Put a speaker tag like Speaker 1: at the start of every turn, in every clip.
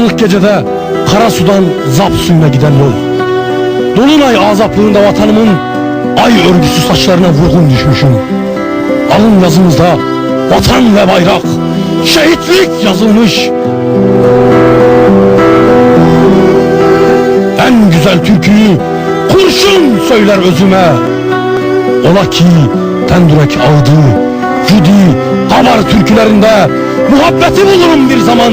Speaker 1: Karanlık gecede kara sudan zap suyuna giden yol. Dolunay azaplığında vatanımın ay örgüsü saçlarına vurgun düşmüşüm. Alın yazımızda vatan ve bayrak, şehitlik yazılmış. En güzel türküyü kurşun söyler özüme. Ola ki Tendürek ağdı, Cudi, Kabar türkülerinde muhabbeti bulurum bir zaman.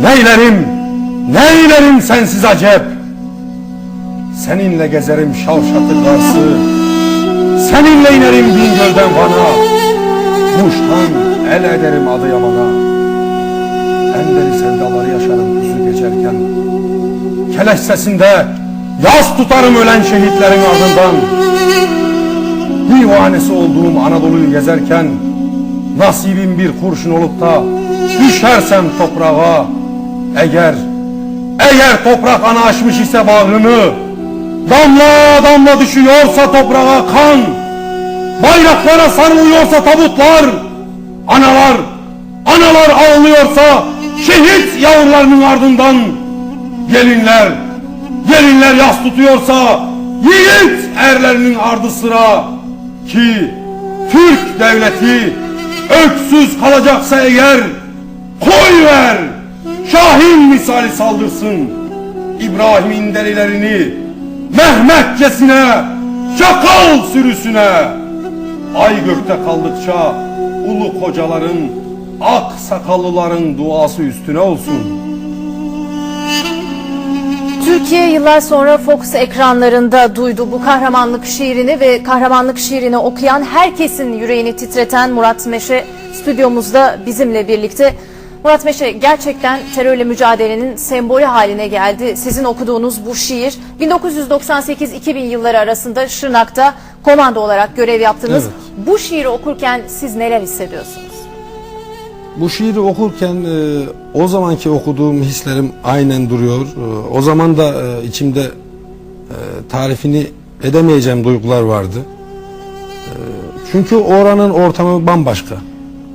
Speaker 2: Neylerim, neylerim sensiz acep? Seninle gezerim şavşatı karşı. Seninle inerim Bingöl'den Van'a. Muş'tan el ederim Adıyaman'a En deli sevdaları yaşarım kuzu geçerken. Keleş sesinde yas tutarım ölen şehitlerin ardından. Divanesi olduğum Anadolu'yu gezerken Nasibim bir kurşun olup da Düşersem toprağa Eğer Eğer toprak ana açmış ise bağrını Damla damla düşüyorsa toprağa kan Bayraklara sarılıyorsa tabutlar Analar Analar ağlıyorsa Şehit yavrularının ardından Gelinler Gelinler yas tutuyorsa Yiğit erlerinin ardı sıra Ki Türk devleti Öksüz kalacaksa eğer Koy ver Şahin misali saldırsın. İbrahim'in derilerini Mehmetçesine Çakal sürüsüne. Ay gökte kaldıkça Ulu kocaların Ak sakallıların duası üstüne olsun.
Speaker 3: Türkiye yıllar sonra Fox ekranlarında duydu bu kahramanlık şiirini ve kahramanlık şiirini okuyan herkesin yüreğini titreten Murat Meşe stüdyomuzda bizimle birlikte. Murat Meşe gerçekten terörle mücadelenin sembolü haline geldi. Sizin okuduğunuz bu şiir 1998-2000 yılları arasında Şırnak'ta komando olarak görev yaptınız. Bu şiiri okurken siz neler hissediyorsunuz?
Speaker 4: Bu şiiri okurken e, o zamanki okuduğum hislerim aynen duruyor. E, o zaman da e, içimde e, tarifini edemeyeceğim duygular vardı. E, çünkü oranın ortamı bambaşka.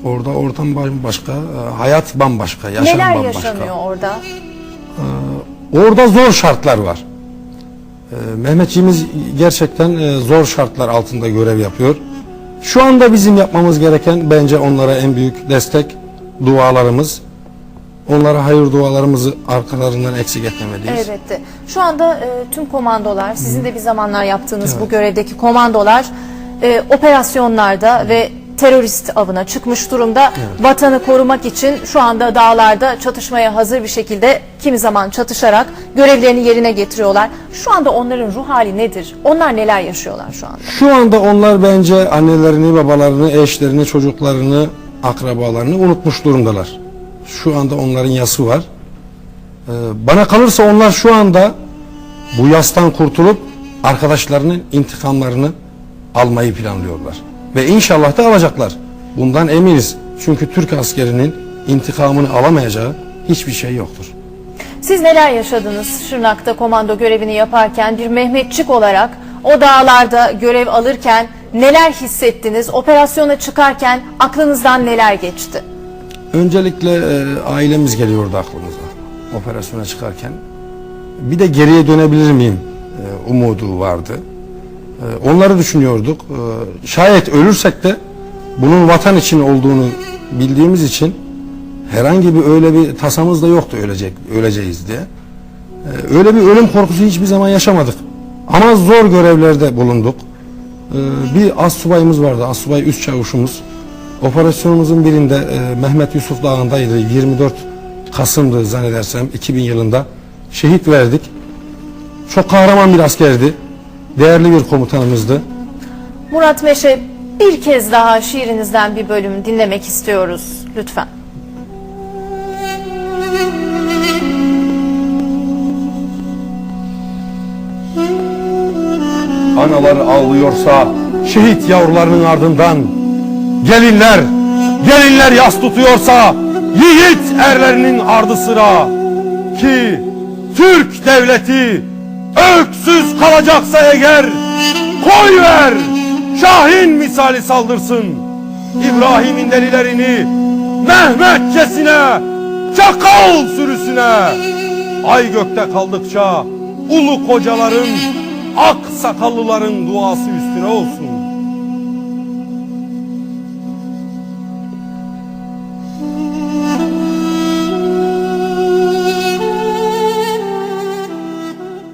Speaker 4: Orada ortam bambaşka, e, hayat bambaşka, yaşam
Speaker 3: neler
Speaker 4: bambaşka.
Speaker 3: yaşanıyor orada?
Speaker 4: Orada zor şartlar var. E, Mehmetçiğimiz gerçekten e, zor şartlar altında görev yapıyor. Şu anda bizim yapmamız gereken bence onlara en büyük destek dualarımız. Onlara hayır dualarımızı arkalarından eksik etmemeliyiz.
Speaker 3: Elbette. Şu anda e, tüm komandolar, sizin de bir zamanlar yaptığınız bu görevdeki komandolar e, operasyonlarda ve terörist avına çıkmış durumda. Vatanı korumak için şu anda dağlarda çatışmaya hazır bir şekilde kimi zaman çatışarak görevlerini yerine getiriyorlar. Şu anda onların ruh hali nedir? Onlar neler yaşıyorlar şu anda?
Speaker 4: Şu anda onlar bence annelerini, babalarını, eşlerini, çocuklarını, akrabalarını unutmuş durumdalar. Şu anda onların yası var. Ee, bana kalırsa onlar şu anda bu yastan kurtulup arkadaşlarının intikamlarını almayı planlıyorlar. Ve inşallah da alacaklar. Bundan eminiz. Çünkü Türk askerinin intikamını alamayacağı hiçbir şey yoktur.
Speaker 3: Siz neler yaşadınız Şırnak'ta komando görevini yaparken bir Mehmetçik olarak o dağlarda görev alırken neler hissettiniz? Operasyona çıkarken aklınızdan neler geçti?
Speaker 4: Öncelikle e, ailemiz geliyordu aklımıza operasyona çıkarken. Bir de geriye dönebilir miyim e, umudu vardı. E, onları düşünüyorduk. E, şayet ölürsek de bunun vatan için olduğunu bildiğimiz için herhangi bir öyle bir tasamız da yoktu ölecek öleceğiz diye. Ee, öyle bir ölüm korkusu hiçbir zaman yaşamadık. Ama zor görevlerde bulunduk. Ee, bir as subayımız vardı, as subay üst çavuşumuz. Operasyonumuzun birinde e, Mehmet Yusuf Dağı'ndaydı. 24 Kasım'dı zannedersem 2000 yılında. Şehit verdik. Çok kahraman bir askerdi. Değerli bir komutanımızdı.
Speaker 3: Murat Meşe bir kez daha şiirinizden bir bölüm dinlemek istiyoruz lütfen.
Speaker 2: Anaları ağlıyorsa şehit yavrularının ardından gelinler, gelinler yas tutuyorsa yiğit erlerinin ardı sıra ki Türk devleti öksüz kalacaksa eğer koy ver. Şahin misali saldırsın. İbrahim'in delilerini Mehmetçesine çakal sürüsüne. Ay gökte kaldıkça ulu kocaların ak sakallıların duası üstüne olsun.